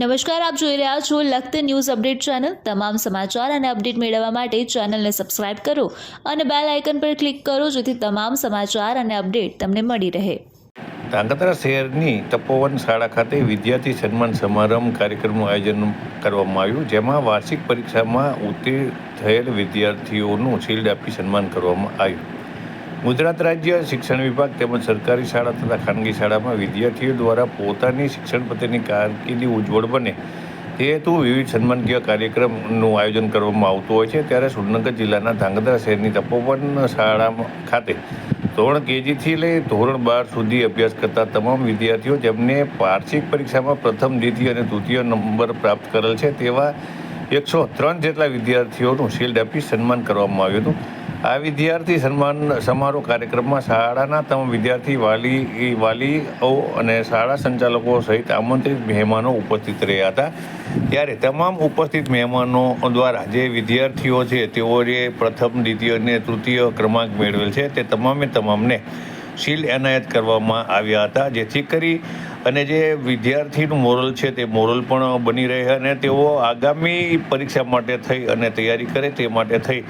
નમસ્કાર, આપ જોઈ રહ્યા છો લખત ન્યૂઝ અપડેટ ચેનલ. તમામ સમાચાર અને અપડેટ મેળવવા માટે ચેનલને સબસ્ક્રાઇબ કરો અને બેલ આઇકન પર ક્લિક કરો જેથી તમામ સમાચાર અને અપડેટ તમને મળી રહે. ધાંગધ્રા શહેરની તપોવન શાળા ખાતે વિદ્યાર્થી સન્માન સમારંભ કાર્યક્રમનું આયોજન કરવામાં આવ્યું, જેમાં વાર્ષિક પરીક્ષામાં ઉત્તીર્ણ થયેલ વિદ્યાર્થીઓનું શિલ્ડ આપી સન્માન કરવામાં આવ્યું. ગુજરાત રાજ્ય શિક્ષણ વિભાગ તેમજ સરકારી શાળા તથા ખાનગી શાળામાં વિદ્યાર્થીઓ દ્વારા પોતાની શિક્ષણ પ્રત્યેની કારકિર્દી ઉજ્જવળ બને. તે હેતુ વિવિધ સન્માનકીય કાર્યક્રમનું આયોજન કરવામાં આવતું હોય છે. ત્યારે સુરનગર જિલ્લાના ધાંગધ્રા શહેરની તપોવન શાળા ખાતે ધોરણ કેજીથી લઈ ધોરણ બાર સુધી અભ્યાસ કરતા તમામ વિદ્યાર્થીઓ જેમને વાર્ષિક પરીક્ષામાં પ્રથમ, દ્વિતીય અને તૃતીય નંબર પ્રાપ્ત કરેલ છે તેવા એકસો ત્રણ જેટલા વિદ્યાર્થીઓનું શિલ્ડ આપી સન્માન કરવામાં આવ્યું હતું. આ વિદ્યાર્થી સન્માન સમારોહ કાર્યક્રમમાં શાળાના તમામ વિદ્યાર્થી, વાલી વાલીઓ અને શાળા સંચાલકો સહિત આમંત્રિત મહેમાનો ઉપસ્થિત રહ્યા હતા. ત્યારે તમામ ઉપસ્થિત મહેમાનો દ્વારા જે વિદ્યાર્થીઓ છે, તેઓએ પ્રથમ, દ્વિતીય અને તૃતીય ક્રમાંક મેળવેલ છે. તે તમામે તમામને શિલ્ડ એનાયત કરવામાં આવ્યા હતા, જેથી કરી અને જે વિદ્યાર્થીનું મોરલ છે તે મોરલ પણ બની રહે અને તેઓ આગામી પરીક્ષા માટે થઈ અને તૈયારી કરે તે માટે થઈ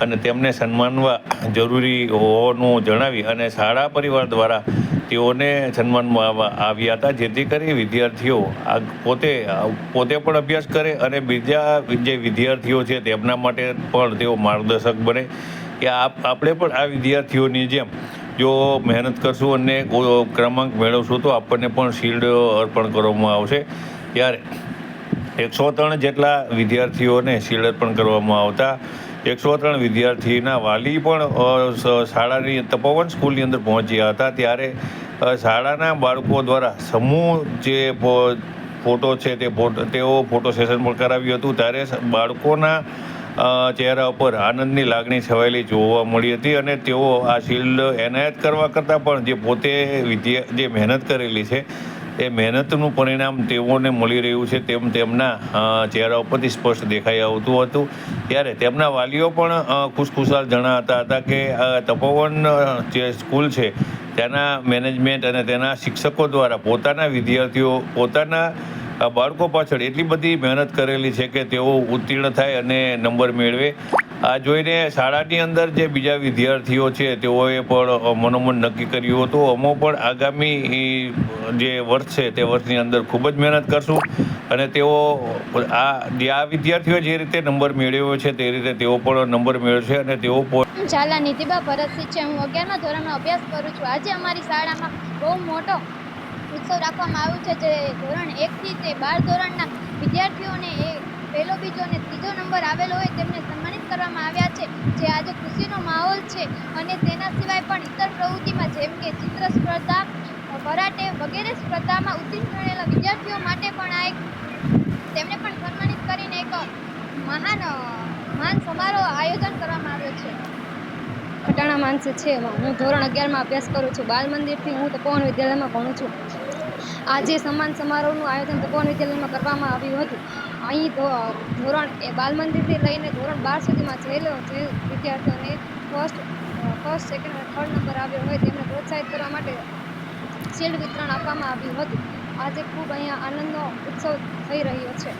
અને તેમને સન્માનવા જરૂરી હોવાનું જણાવી અને શાળા પરિવાર દ્વારા તેઓને સન્માનવામાં આવ્યા હતા, જેથી કરી વિદ્યાર્થીઓ આ પોતે પોતે પણ અભ્યાસ કરે અને બીજા જે વિદ્યાર્થીઓ છે તેમના માટે પણ તેઓ માર્ગદર્શક બને કે આપ, આપણે પણ આ વિદ્યાર્થીઓની જેમ જો મહેનત કરશું અને ક્રમાંક મેળવશું તો આપણને પણ શિલ્ડ અર્પણ કરવામાં આવશે. ત્યારે એકસો ત્રણ જેટલા વિદ્યાર્થીઓને શિલ્ડ અર્પણ કરવામાં આવતા. એકસો ત્રણ વિદ્યાર્થીના વાલી પણ શાળાની તપોવન સ્કૂલની અંદર પહોંચ્યા હતા. ત્યારે શાળાના બાળકો દ્વારા સમૂહ જે ફોટો છે તે ફોટો, તેઓ ફોટો સેશન પણ કરાવ્યું હતું. ત્યારે બાળકોના ચહેરા ઉપર આનંદની લાગણી છવાયેલી જોવા મળી હતી અને તેઓ આ શિલ્ડ એનાયત કરવા કરતાં પણ જે પોતે વિદ્યા જે મહેનત કરેલી છે, એ મહેનતનું પરિણામ તેઓને મળી રહ્યું છે તેમ તેમના ચહેરા ઉપરથી સ્પષ્ટ દેખાઈ આવતું હતું. ત્યારે તેમના વાલીઓ પણ ખુશખુશાલ જણાતા હતા કે તપોવન જે સ્કૂલ છે, તેના મેનેજમેન્ટ અને તેના શિક્ષકો દ્વારા પોતાના વિદ્યાર્થીઓ, પોતાના આ બાળકો પાછળ એટલી બધી મહેનત કરેલી છે કે તેઓ ઉત્તીર્ણ થાય અને નંબર મેળવે. આ જોઈને શાળાની અંદર જે બીજા વિદ્યાર્થીઓ છે, તેઓએ પણ મનોમન નક્કી કર્યું હતું. અમો પણ આગામી જે વર્ષ છે, તે વર્ષની અંદર ખૂબ જ મહેનત કરશું. અને તેઓ, આ, જે આ વિદ્યાર્થીઓ જે રીતે નંબર મેળવ્યો છે, તે રીતે તેઓ પણ નંબર મેળવશે અને તેઓ પણ ઝાલા નીતિબા ભરતસિંહ છે. હું અગિયારમા ધોરણનો અભ્યાસ કરું છું. આજે અમારી શાળામાં બહુ મોટો ઉત્સવ રાખવામાં આવ્યો છે જે ધોરણ એકથી તે બાર ધોરણના વિદ્યાર્થીઓને એ પહેલો, બીજો અને ત્રીજો નંબર આવેલો હોય તેમને સન્માનિત કરવામાં આવ્યા છે. જે આજે ખુશીનો માહોલ છે અને તેના સિવાય પણ ઇતર પ્રવૃત્તિમાં જેમ કે ચિત્ર સ્પર્ધા, ભરાટે વગેરે સ્પર્ધામાં ઉત્તીર્ણ થયેલા વિદ્યાર્થીઓ માટે પણ આ એક તેમને પણ સન્માનિત કરીને એક મહાન મહાન સમારોહ આયોજન કરવામાં આવ્યો છે. ખટાણા માનસે છે હું ધોરણ અગિયારમાં અભ્યાસ કરું છું. બાલ મંદિરથી હું તપોવન વિદ્યાલયમાં ભણું છું. આજે સન્માન સમારોહનું આયોજન તપોવન વિદ્યાલયમાં કરવામાં આવ્યું હતું. અહીં ધોરણ એ બાલ મંદિરથી લઈને ધોરણ બાર સુધીમાં જેલો જે વિદ્યાર્થીઓને ફર્સ્ટ ફર્સ્ટ સેકન્ડ અને થર્ડ નંબર આવ્યો હોય તેમને પ્રોત્સાહિત કરવા માટે શિલ્ડ વિતરણ આપવામાં આવ્યું હતું. આજે ખૂબ અહીંયા આનંદનો ઉત્સવ થઈ રહ્યો છે.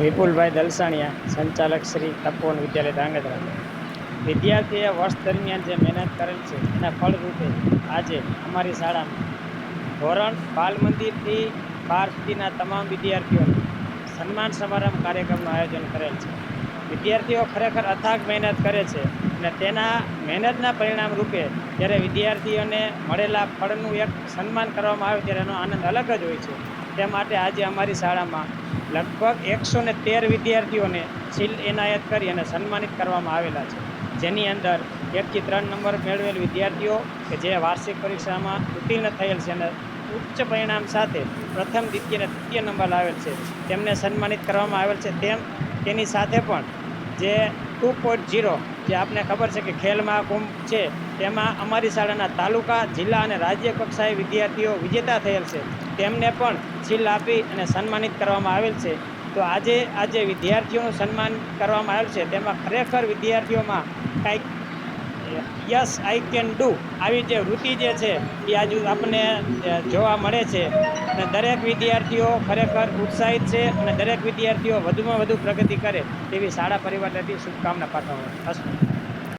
વિપુલભાઈ દલસાણિયા, સંચાલક શ્રી તપોવન વિદ્યાલય ધાંગધ્રા. વિદ્યાર્થીએ વર્ષ દરમિયાન જે મહેનત કરેલ છે એના ફળરૂપે આજે અમારી શાળામાં ધોરણ બાલ મંદિરથી બાર સુધીના તમામ વિદ્યાર્થીઓને સન્માન સમારંભ કાર્યક્રમનું આયોજન કરેલ છે. વિદ્યાર્થીઓ ખરેખર અથાગ મહેનત કરે છે અને તેના મહેનતના પરિણામ રૂપે જ્યારે વિદ્યાર્થીઓને મળેલા ફળનું એક સન્માન કરવામાં આવે ત્યારે એનો આનંદ અલગ જ હોય છે. તે માટે આજે અમારી શાળામાં લગભગ એકસો ને તેર વિદ્યાર્થીઓને શિલ્ડ એનાયત કરી અને સન્માનિત કરવામાં આવેલા છે. જેની અંદર એકથી ત્રણ નંબર મેળવેલ વિદ્યાર્થીઓ કે જે વાર્ષિક પરીક્ષામાં ઉત્તીર્ણ થયેલ છે અને ઉચ્ચ પરિણામ સાથે પ્રથમ, દ્વિતીય અને તૃતીય નંબર લાવેલ છે. તેમને સન્માનિત કરવામાં આવેલ છે. તેમ, તેની સાથે પણ જે ટુ પોઈન્ટ ઝીરો જે આપને ખબર છે કે ખેલ મહાકુંભ છે, તેમાં અમારી શાળાના તાલુકા, જિલ્લા અને રાજ્ય કક્ષાએ વિદ્યાર્થીઓ વિજેતા થયેલ છે. તેમને પણ શિલ્ડ આપી અને સન્માનિત કરવામાં આવેલ છે. તો આજે આજે વિદ્યાર્થીઓનું સન્માન કરવામાં આવેલ છે. તેમાં ખરેખર વિદ્યાર્થીઓમાં કાંઈક યસ આઈ કેન ડુ આવી જે વૃત્તિ જે છે, એ આજુ આપણને જોવા મળે છે. અને દરેક વિદ્યાર્થીઓ ખરેખર ઉત્સાહિત છે અને દરેક વિદ્યાર્થીઓ વધુમાં વધુ પ્રગતિ કરે તેવી શાળા પરિવાર શુભકામના પાઠવવા અસ્તુ